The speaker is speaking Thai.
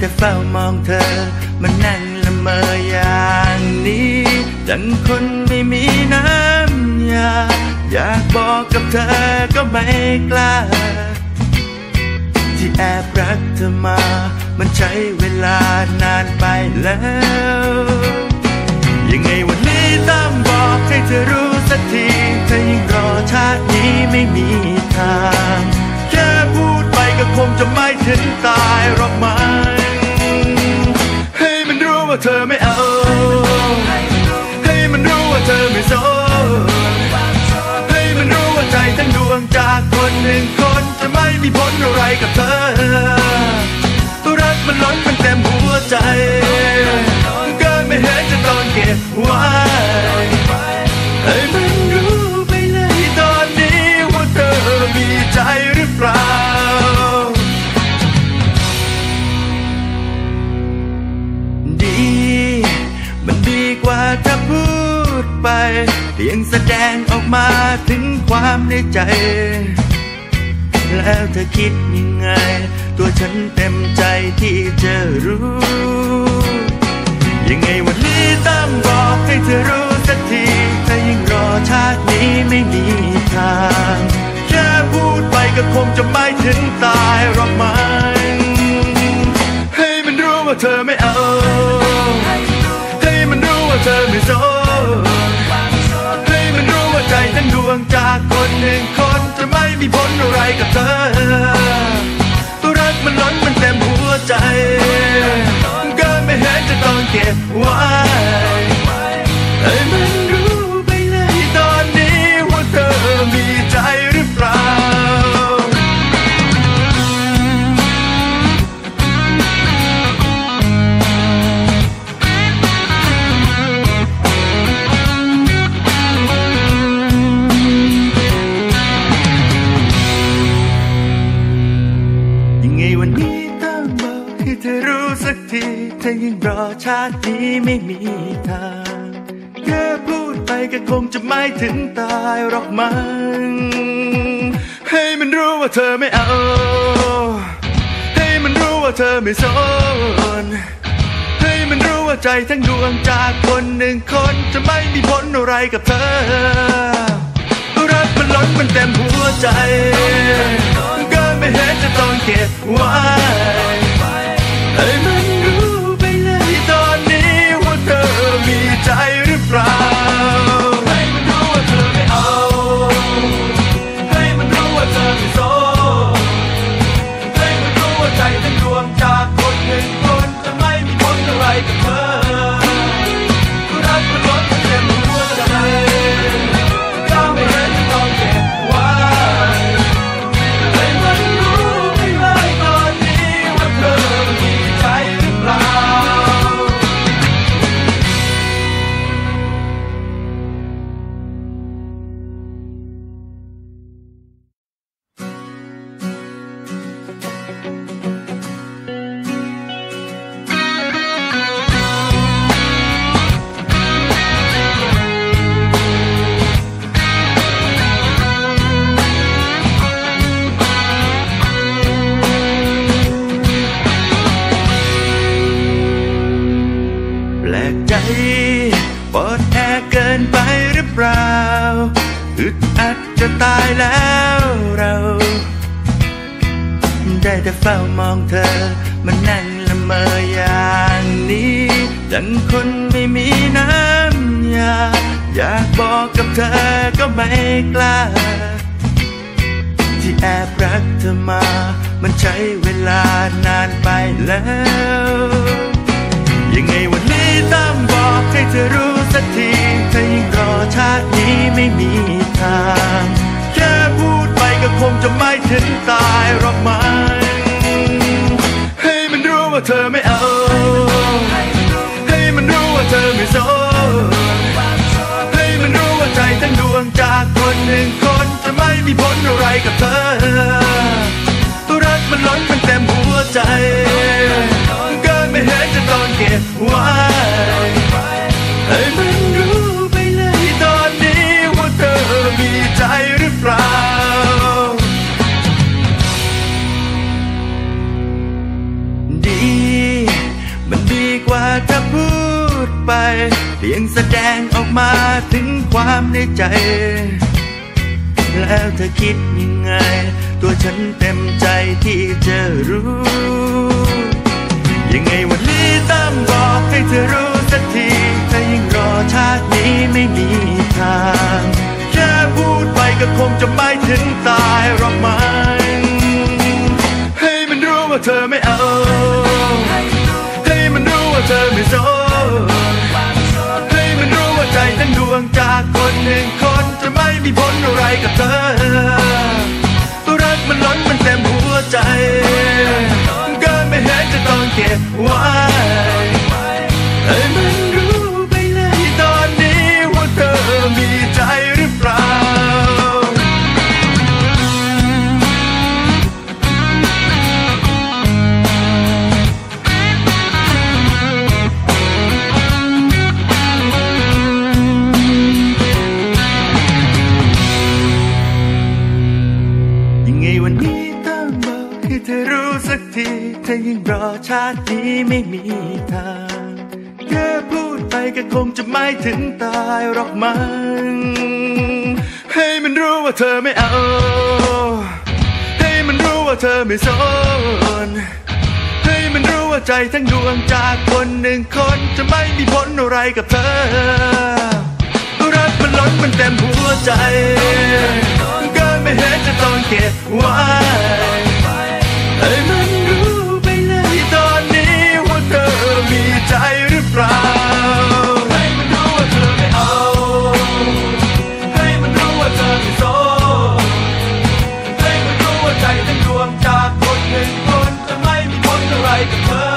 แต่เฝ้ามองเธอ มันนั่งละเมออย่างนี้ดังคนไม่มีน้ำยา อยากบอกกับเธอก็ไม่กล้า ที่แอบรักเธอมา มันใช้เวลานานไปแล้ว ยังไงวันนี้ต้องบอกให้เธอรู้สักทีถ้ายังรอชาตินี้ไม่มีทาง แค่พูดไปก็คงจะไม่ถึงตา ธอไม่เอา ให้มันรู้ว่าเธอไม่สนให้มันรู้ว่าใจทั้งดวงจากคนหนึ่งคนจะไม่มีผลอะไรกับเธอรักมันล้นมันเต็มหัวใจ เกินไม่เห็นจะต้องเก็บไว้ ยงแสดงออกมาถึงความในใจ แล้วเธอคิดยังไง ตัวฉันเต็มใจที่จะรู้ ยังไงวันนี้ต้องบอกให้เธอรู้สักทีถ้ายังรอชาตินี้ไม่มีทาง แค่พูดไปก็คงจะไม่ถึงตายหรอกมั้งให้มันรู้ว่าเธอไม่เอา ให้มันรู้ว่าเธอไม่สน ทั้งดวงจากคนหนึ่งคนจะไม่มีผลอะไรกับเธอ ไงวันนี้ต้องบอกให้เธอรู้สักทีถ้ายังรอชาตินี้ไม่มีทางแค่พูดไปก็คงจะไม่ถึงตายหรอกมั้งให้มันรู้ว่าเธอไม่เอา ให้มันรู้ว่าเธอไม่สนให้มันรู้ว่าใจทั้งดวงจากคนหนึ่งคนจะไม่มีผลอะไรกับเธอ รักมันล้นมันเต็มหัวใจก็ไม่เห็น จ จะตายแล้วเรา ได้แต่เฝ้ามองเธอ มันนั่งละเมออย่างนี้ ดังคนไม่มีน้ำยา อยากบอกกับเธอก็ไม่กล้า ที่แอบรักเธอมา มันใช้เวลานานไปแล้ว ยังไงวันนี้ต้องบอกให้เธอรู้ ชาตินี้ไม่มีทาง แค่พูดไปก็คงจะไม่ถึงตายหรอก ไปเพียงแสดงออกมาถึงความในใจ แล้วเธอคิดยังไง ตัวฉันเต็มใจที่จะรู้ ยังไงวันนี้ต้องบอกให้เธอรู้สักทีถ้ายังรอชาตินี้ไม่มีทาง แค่พูดไปก็คงจะไม่ถึงตายหรอกมั้งให้มันรู้ว่าเธอไม่เอา ทั้งดวงจากคนหนึ่งคนจะไม่มีผลอะไรกับเธอรักมันล้นมันเต็มหัว เธอรู้สักทีถ้ายังรอชาตินี้ไม่มีทางแค่พูดไปก็คงจะไม่ถึงตายหรอกมั้งให้มันรู้ว่าเธอไม่เอา ให้มันรู้ว่าเธอไม่สนให้มันรู้ว่าใจทั้งดวงจากคนหนึ่งคนจะไม่มีผลอะไรกับเธอ รักมันล้นมันเต็มหัวใจกินไม่เห็นจะต้องเก็บไว้ึงคนจะไม่มีผลอะไรกับเธอ